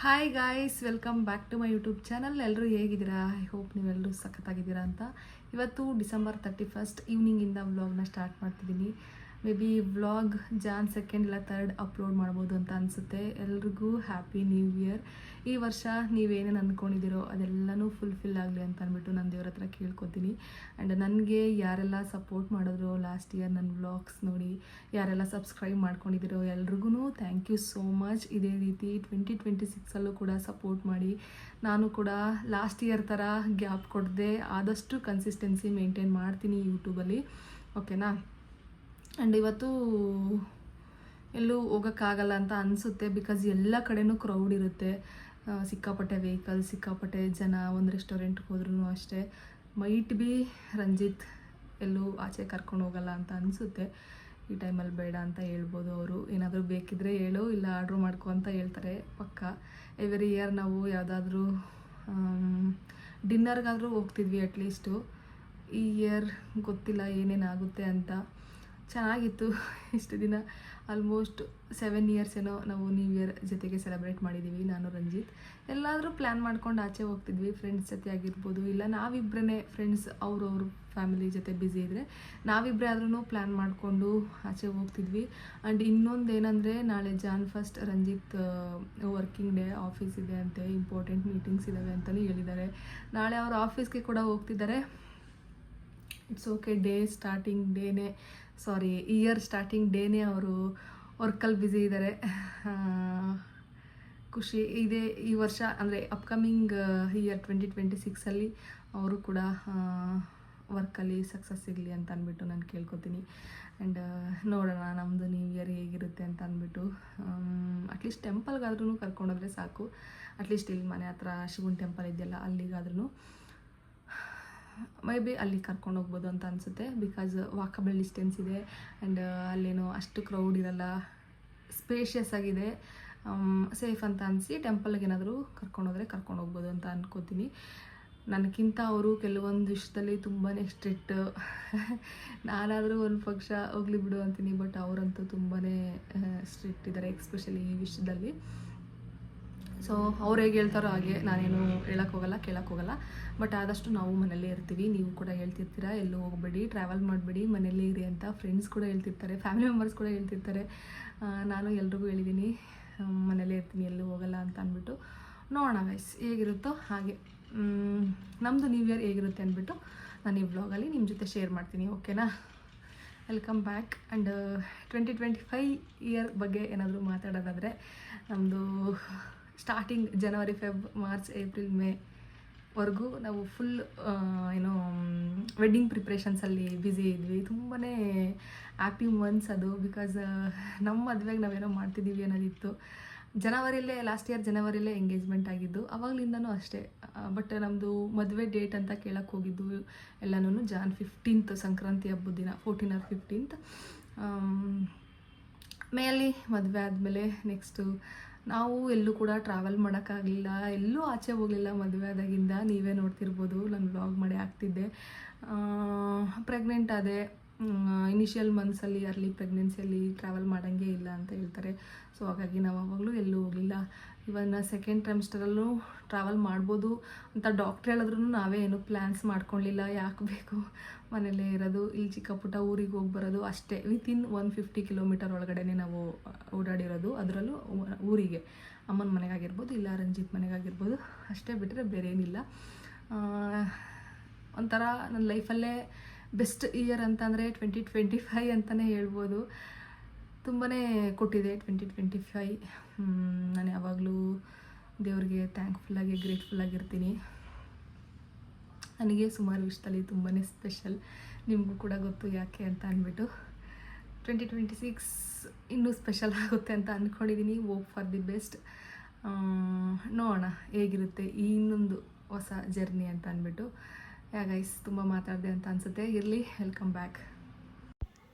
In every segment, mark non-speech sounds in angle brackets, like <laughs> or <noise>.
Hi guys welcome back to my YouTube channel ಎಲ್ಲರೂ ಹೇಗಿದ್ದೀರಾ? I hope ನೀವೆಲ್ಲರೂ ಸಖತ್ತಾಗಿದ್ದೀರಾ ಅಂತ. ಇವತ್ತು ಡಿಸೆಂಬರ್ ತರ್ಟಿ ಫಸ್ಟ್ ಈವ್ನಿಂಗಿಂದ ವ್ಲಾಗ್ನ ಸ್ಟಾರ್ಟ್ ಮಾಡ್ತಿದ್ದೀನಿ. May be vlog Jan second ಇಲ್ಲ ತರ್ಡ್ ಅಪ್ಲೋಡ್ ಮಾಡ್ಬೋದು ಅಂತ ಅನಿಸುತ್ತೆ. ಎಲ್ರಿಗೂ ಹ್ಯಾಪಿ ನ್ಯೂ ಇಯರ್ ಈ ವರ್ಷ ನೀವೇನೇನು ಅಂದ್ಕೊಂಡಿದ್ದೀರೋ ಅದೆಲ್ಲನೂ ಫುಲ್ಫಿಲ್ ಆಗಲಿ ಅಂತ ಅಂದ್ಬಿಟ್ಟು ನಾನು ದೇವ್ರ ಹತ್ರ ಕೇಳ್ಕೊತೀನಿ. ಆ್ಯಂಡ್ ನನಗೆ ಯಾರೆಲ್ಲ ಸಪೋರ್ಟ್ ಮಾಡಿದ್ರು ಲಾಸ್ಟ್ ಇಯರ್ ನನ್ನ ವ್ಲಾಗ್ಸ್ ನೋಡಿ, ಯಾರೆಲ್ಲ ಸಬ್ಸ್ಕ್ರೈಬ್ ಮಾಡ್ಕೊಂಡಿದ್ದೀರೋ ಎಲ್ರಿಗೂ ಥ್ಯಾಂಕ್ ಯು ಸೋ ಮಚ್ ಇದೇ ರೀತಿ ಟ್ವೆಂಟಿ ಟ್ವೆಂಟಿ ಸಿಕ್ಸಲ್ಲೂ ಕೂಡ ಸಪೋರ್ಟ್ ಮಾಡಿ, ನಾನು ಕೂಡ ಲಾಸ್ಟ್ ಇಯರ್ ಥರ ಗ್ಯಾಪ್ ಕೊಡದೆ, ಆದಷ್ಟು ಕನ್ಸಿಸ್ಟೆನ್ಸಿ ಮೇಂಟೈನ್ ಮಾಡ್ತೀನಿ ಯೂಟ್ಯೂಬಲ್ಲಿ ಓಕೆನಾ ಆ್ಯಂಡ್ ಇವತ್ತು ಎಲ್ಲೂ ಹೋಗೋಕ್ಕಾಗಲ್ಲ ಅಂತ ಅನಿಸುತ್ತೆ ಬಿಕಾಸ್ ಎಲ್ಲ ಕಡೆನೂ ಕ್ರೌಡ್ ಇರುತ್ತೆ. ಸಿಕ್ಕಾಪಟ್ಟೆ ವೆಹಿಕಲ್ ಸಿಕ್ಕಾಪಟ್ಟೆ ಜನ ಒಂದು ರೆಸ್ಟೋರೆಂಟ್ಗೆ ಹೋದ್ರೂ ಅಷ್ಟೇ. ಮೈಟ್ ಬಿ ರಂಜಿತ್ ಎಲ್ಲೂ ಆಚೆ ಕರ್ಕೊಂಡು ಹೋಗಲ್ಲ ಅಂತ ಅನಿಸುತ್ತೆ. ಈ ಟೈಮಲ್ಲಿ ಬೇಡ ಅಂತ ಹೇಳ್ಬೋದು ಅವರು. ಏನಾದರೂ ಬೇಕಿದ್ರೆ ಹೇಳು, ಇಲ್ಲ ಆರ್ಡ್ರ್ ಮಾಡ್ಕೊ ಅಂತ ಹೇಳ್ತಾರೆ ಪಕ್ಕ. ಎವ್ರಿ ಇಯರ್ ನಾವು ಯಾವುದಾದ್ರೂ ಡಿನ್ನರ್ಗಾದರೂ ಹೋಗ್ತಿದ್ವಿ ಅಟ್ಲೀಸ್ಟು ಈ ಇಯರ್ ಗೊತ್ತಿಲ್ಲ ಏನೇನಾಗುತ್ತೆ ಅಂತ. ಚೆನ್ನಾಗಿತ್ತು. ಇಷ್ಟು ದಿನ ಆಲ್ಮೋಸ್ಟ್ ಸೆವೆನ್ ಇಯರ್ಸ್ ಏನೋ ನಾವು ನ್ಯೂ ಇಯರ್ ಜೊತೆಗೆ ಸೆಲೆಬ್ರೇಟ್ ಮಾಡಿದ್ದೀವಿ ನಾನು, ರಂಜಿತ್. ಎಲ್ಲಾದರೂ ಪ್ಲ್ಯಾನ್ ಮಾಡ್ಕೊಂಡು ಆಚೆ ಹೋಗ್ತಿದ್ವಿ. ಫ್ರೆಂಡ್ಸ್ ಜೊತೆ ಆಗಿರ್ಬೋದು, ಇಲ್ಲ ನಾವಿಬ್ಬರೇ ಫ್ರೆಂಡ್ಸ್ ಅವ್ರವ್ರ ಫ್ಯಾಮಿಲಿ ಜೊತೆ ಬ್ಯುಸಿ ಇದ್ದರೆ ನಾವಿಬ್ಬರೇ ಆದ್ರೂ ಪ್ಲ್ಯಾನ್ ಮಾಡಿಕೊಂಡು ಆಚೆ ಹೋಗ್ತಿದ್ವಿ. ಆ್ಯಂಡ್ ಇನ್ನೊಂದು ಏನಂದರೆ, ನಾಳೆ Jan first Ranjit working day office ಇದೆ ಅಂತೆ ಇಂಪಾರ್ಟೆಂಟ್ ಮೀಟಿಂಗ್ಸ್ ಇದ್ದಾವೆ ಅಂತಲೂ ಹೇಳಿದ್ದಾರೆ. ನಾಳೆ ಅವ್ರ ಆಫೀಸ್ಗೆ ಕೂಡ ಹೋಗ್ತಿದ್ದಾರೆ. ಇಟ್ಸ್ ಓಕೆ ಡೇ ಸ್ಟಾರ್ಟಿಂಗ್ ಡೇನೇ ಸಾರಿ ಇಯರ್ ಸ್ಟಾರ್ಟಿಂಗ್ ಡೇನೇ ಅವರು ವರ್ಕಲ್ಲಿ ಬ್ಯುಸಿ ಇದ್ದಾರೆ ಖುಷಿ. ಇದೇ ಈ ವರ್ಷ, ಅಂದರೆ ಅಪ್ಕಮಿಂಗ್ ಇಯರ್ ಟ್ವೆಂಟಿ ಟ್ವೆಂಟಿ ಸಿಕ್ಸಲ್ಲಿ ಅವರು ಕೂಡ ವರ್ಕಲ್ಲಿ ಸಕ್ಸಸ್ ಸಿಗಲಿ ಅಂತ ಅಂದ್ಬಿಟ್ಟು ನಾನು ಕೇಳ್ಕೊತೀನಿ. ಆ್ಯಂಡ್ ನೋಡೋಣ ನಮ್ಮದು ನ್ಯೂ ಇಯರ್ ಹೇಗಿರುತ್ತೆ ಅಂತ ಅಂದ್ಬಿಟ್ಟು. ಅಟ್ಲೀಸ್ಟ್ ಟೆಂಪಲ್ಗಾದ್ರೂ ಕರ್ಕೊಂಡೋದ್ರೆ ಸಾಕು. ಅಟ್ಲೀಸ್ಟ್ ಇಲ್ಲಿ ಮನೆ ಹತ್ರ ಶಿವನ್ ಟೆಂಪಲ್ ಇದೆಯಲ್ಲ ಅಲ್ಲಿಗಾದ್ರೂ ಮೇ ಬಿ ಅಲ್ಲಿ ಕರ್ಕೊಂಡು ಹೋಗ್ಬೋದು ಅಂತ ಅನಿಸುತ್ತೆ ಬಿಕಾಸ್ ವಾಕಬಲ್ ಡಿಸ್ಟೆನ್ಸ್ ಇದೆ ಆ್ಯಂಡ್ ಅಲ್ಲೇನೋ ಅಷ್ಟು ಕ್ರೌಡ್ ಇರಲ್ಲ ಸ್ಪೇಷಿಯಸ್ ಆಗಿದೆ. ಸೇಫ್ ಅಂತ ಅನಿಸಿ ಟೆಂಪಲ್ಗೆ ಏನಾದರೂ ಕರ್ಕೊಂಡೋದ್ರೆ ಕರ್ಕೊಂಡು ಹೋಗ್ಬೋದು ಅಂತ ಅನ್ಕೋತೀನಿ. ನನಗಿಂತ ಅವರು ಕೆಲವೊಂದು ವಿಷಯದಲ್ಲಿ ತುಂಬಾ ಸ್ಟ್ರಿಕ್ಟ್ <laughs> ನಾನಾದರೂ ಒಂದು ಪಕ್ಷ ಹೋಗ್ಲಿ ಬಿಡು ಅಂತೀನಿ ಬಟ್ ಅವರಂತೂ ತುಂಬಾ ಸ್ಟ್ರಿಕ್ಟ್ ಇದ್ದಾರೆ ಎಕ್ಸ್ಪೆಷಲಿ ಈ ವಿಷಯದಲ್ಲಿ. ಸೊ ಅವ್ರು ಹೇಗೆ ಹೇಳ್ತಾರೋ ಹಾಗೆ ನಾನೇನು ಹೇಳಕ್ಕೆ ಹೋಗಲ್ಲ ಕೇಳಕ್ಕೆ ಹೋಗಲ್ಲ. ಬಟ್ ಆದಷ್ಟು ನಾವು ಮನೇಲೇ ಇರ್ತೀವಿ. ನೀವು ಕೂಡ ಹೇಳ್ತಿರ್ತೀರಾ, ಎಲ್ಲೂ ಹೋಗಬೇಡಿ ಟ್ರಾವೆಲ್ ಮಾಡಬೇಡಿ ಮನೇಲೇ ಇರಿ ಅಂತ ಫ್ರೆಂಡ್ಸ್ ಕೂಡ ಹೇಳ್ತಿರ್ತಾರೆ ಫ್ಯಾಮಿಲಿ ಮೆಂಬರ್ಸ್ ಕೂಡ ಹೇಳ್ತಿರ್ತಾರೆ. ನಾನು ಎಲ್ರಿಗೂ ಹೇಳಿದ್ದೀನಿ ಮನೇಲೇ ಇರ್ತೀನಿ, ಎಲ್ಲೂ ಹೋಗಲ್ಲ ಅಂತ ಅಂದ್ಬಿಟ್ಟು. ನೋಡೋಣ ವಯಸ್ಸು ಹೇಗಿರುತ್ತೋ ಹಾಗೆ. ನಮ್ಮದು ನ್ಯೂ ಇಯರ್ ಹೇಗಿರುತ್ತೆ ಅಂದ್ಬಿಟ್ಟು ನಾನು ಈ ವ್ಲಾಗಲ್ಲಿ ನಿಮ್ಮ ಜೊತೆ ಶೇರ್ ಮಾಡ್ತೀನಿ ಓಕೆನಾ welcome back and twenty twenty five year ಬಗ್ಗೆ ಏನಾದರೂ ಮಾತಾಡೋದಾದರೆ ನಮ್ಮದು starting January Feb March April May ವರೆಗೂ ನಾವು ಫುಲ್ ಏನು ವೆಡ್ಡಿಂಗ್ ಪ್ರಿಪ್ರೇಷನ್ಸಲ್ಲಿ ಬ್ಯುಸಿ ಇದ್ವಿ. ತುಂಬಾ ಹ್ಯಾಪಿ ಮಂತ್ಸ್ ಅದು ಬಿಕಾಸ್ ನಮ್ಮ ಮದುವೆಗೆ ನಾವೇನೋ ಮಾಡ್ತಿದ್ದೀವಿ ಅನ್ನೋದಿತ್ತು. ಜನವರಿಲೇ ಲಾಸ್ಟ್ ಇಯರ್ ಜನವರಿಲೇ ಎಂಗೇಜ್ಮೆಂಟ್ ಆಗಿದ್ದು. ಅವಾಗಲಿಂದನೂ ಅಷ್ಟೇ. ಬಟ್ ನಮ್ಮದು ಮದುವೆ ಡೇಟ್ ಅಂತ ಕೇಳಕ್ಕೆ ಹೋಗಿದ್ದು ಎಲ್ಲನೂ ಜಾನ್ ಫಿಫ್ಟೀನ್ತ್ ಸಂಕ್ರಾಂತಿ ಹಬ್ಬದ ದಿನ ಫೋರ್ಟೀನ್ ಆರ್ ಫಿಫ್ಟೀನ್ತ್ ಮೇಲಿ ಮದುವೆ ಆದಮೇಲೆ ನೆಕ್ಸ್ಟು ನಾವು ಎಲ್ಲೂ ಕೂಡ ಟ್ರಾವೆಲ್ ಮಾಡೋಕ್ಕಾಗಲಿಲ್ಲ, ಎಲ್ಲೂ ಆಚೆ ಹೋಗಲಿಲ್ಲ ಮದುವೆ ಆದಾಗಿಂದ. ನೀವೇ ನೋಡ್ತಿರ್ಬೋದು, ನಾನು ಬ್ಲಾಗ್ ಮಾಡಿ ಆಗ್ತಿದ್ದೆ ಪ್ರೆಗ್ನೆಂಟ್ ಆದೆ. ಇನಿಷಿಯಲ್ ಮಂತ್ಸಲ್ಲಿ ಅರ್ಲಿ ಪ್ರೆಗ್ನೆನ್ಸಿಯಲ್ಲಿ ಟ್ರಾವೆಲ್ ಮಾಡೋಂಗೆ ಇಲ್ಲ ಅಂತ ಹೇಳ್ತಾರೆ. ಸೊ ಹಾಗಾಗಿ ನಾವು ಆವಾಗಲೂ ಎಲ್ಲೂ ಹೋಗಲಿಲ್ಲ. ಇವನ್ ಸೆಕೆಂಡ್ ಟ್ರೆಮಿಸ್ಟರಲ್ಲೂ ಟ್ರಾವೆಲ್ ಮಾಡ್ಬೋದು ಅಂತ ಡಾಕ್ಟ್ರ್ ಹೇಳಿದ್ರು ನಾವೇ ಏನು ಪ್ಲ್ಯಾನ್ಸ್ ಮಾಡ್ಕೊಳ್ಳಿಲ್ಲ ಯಾಕೆ ಬೇಕು? ಮನೇಲೇ ಇರೋದು, ಇಲ್ಲಿ ಚಿಕ್ಕ ಪುಟ್ಟ ಊರಿಗೆ ಹೋಗಿ ಬರೋದು ಅಷ್ಟೇ. ವಿತಿನ್ ಒನ್ ಫಿಫ್ಟಿ ಕಿಲೋಮೀಟರ್ ಒಳಗಡೆನೆ ನಾವು ಓಡಾಡಿರೋದು. ಅದರಲ್ಲೂ ಊರಿಗೆ. ಅಮ್ಮನ ಮನೆಗಾಗಿರ್ಬೋದು, ಇಲ್ಲ ರಂಜಿತ್ ಮನೆಗಾಗಿರ್ಬೋದು, ಅಷ್ಟೇ ಬಿಟ್ಟರೆ ಬೇರೆ ಏನಿಲ್ಲ ಒಂಥರ ನನ್ನ ಲೈಫಲ್ಲೇ ಬೆಸ್ಟ್ ಇಯರ್ ಅಂತಂದರೆ ಟ್ವೆಂಟಿ ಟ್ವೆಂಟಿ ಫೈವ್ ಅಂತಲೇ ಹೇಳ್ಬೋದು. ತುಂಬಾ ಕೊಟ್ಟಿದೆ ಟ್ವೆಂಟಿ ಟ್ವೆಂಟಿ ಫೈ ನಾನು ಯಾವಾಗಲೂ ದೇವ್ರಿಗೆ ಥ್ಯಾಂಕ್ಫುಲ್ಲಾಗಿ ಗ್ರೇಟ್ಫುಲ್ಲಾಗಿರ್ತೀನಿ ನನಗೆ ಸುಮಾರು ವಿಷಯದಲ್ಲಿ ತುಂಬಾ ಸ್ಪೆಷಲ್ ನಿಮಗೂ ಕೂಡ ಗೊತ್ತು ಯಾಕೆ ಅಂತ ಅಂದ್ಬಿಟ್ಟು. ಟ್ವೆಂಟಿ ಟ್ವೆಂಟಿ ಸಿಕ್ಸ್ ಇನ್ನೂ ಸ್ಪೆಷಲ್ ಆಗುತ್ತೆ ಅಂತ ಅಂದ್ಕೊಂಡಿದ್ದೀನಿ ಹೋಪ್ ಫಾರ್ ದಿ ಬೆಸ್ಟ್ ನೋಡೋಣ ಹೇಗಿರುತ್ತೆ ಈ ಇನ್ನೊಂದು ಹೊಸ ಜರ್ನಿ ಅಂತ ಅಂದ್ಬಿಟ್ಟು. ಯಾ ಗೈಸ್ ತುಂಬ ಮಾತಾಡಿದೆ ಅಂತ ಅನಿಸುತ್ತೆ. ಇರಲಿ ವೆಲ್ಕಮ್ ಬ್ಯಾಕ್